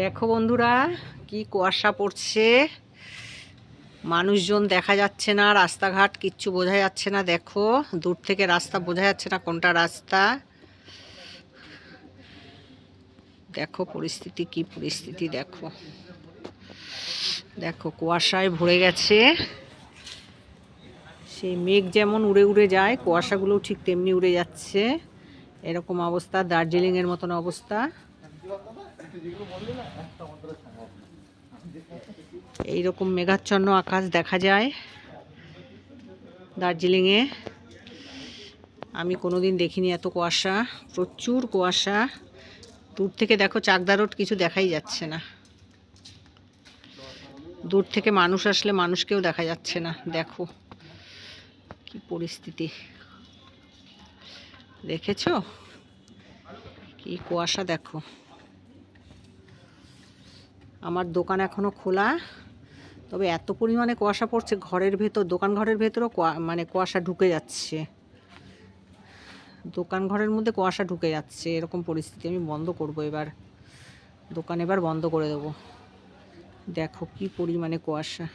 দেখো বন্ধুরা, কি কুয়াশা পড়ছে। মানুষজন দেখা যাচ্ছে না, রাস্তাঘাট কিচ্ছু বোঝা যাচ্ছে না। দেখো, দূর থেকে রাস্তা বোঝা যাচ্ছে না কোনটা রাস্তা। দেখো পরিস্থিতি, কি পরিস্থিতি দেখো। দেখো কুয়াশায় ভরে গেছে। সেই মেঘ যেমন উড়ে উড়ে যায় কুয়াশাগুলো ঠিক তেমনি উড়ে যাচ্ছে। এরকম অবস্থা, দার্জিলিংয়ের মতন অবস্থা। এইরকম মেঘাচ্ছন্ন আকাশ দেখা যায় দার্জিলিংয়ে। আমি কোনোদিন দেখিনি এত কুয়াশা, প্রচুর কুয়াশা। দূর থেকে দেখো চাকদা রোড কিছু দেখাই যাচ্ছে না। দূর থেকে মানুষ আসলে মানুষকেও দেখা যাচ্ছে না, দেখো কি পরিস্থিতি। দেখেছ? কি কুয়াশা দেখো। আমার দোকান এখনও খোলা। তবে এত পরিমাণে কুয়াশা পড়ছে, ঘরের ভেতর, দোকান ঘরের ভেতরও মানে কুয়াশা ঢুকে যাচ্ছে। দোকান ঘরের মধ্যে কুয়াশা ঢুকে যাচ্ছে, এরকম পরিস্থিতি আমি বন্ধ করব এবার। দোকান এবার বন্ধ করে দেবো। দেখো কি পরিমাণে কুয়াশা।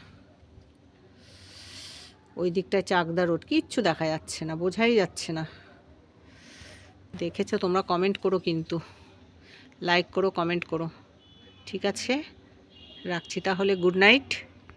ওই দিকটায় চাকদা রোড, কিচ্ছু দেখা যাচ্ছে না, বোঝাই যাচ্ছে না। দেখেছ, তোমরা কমেন্ট করো কিন্তু। লাইক করো কমেন্ট করো। ঠিক আছে? রাখছি। তাহলে গুড নাইট।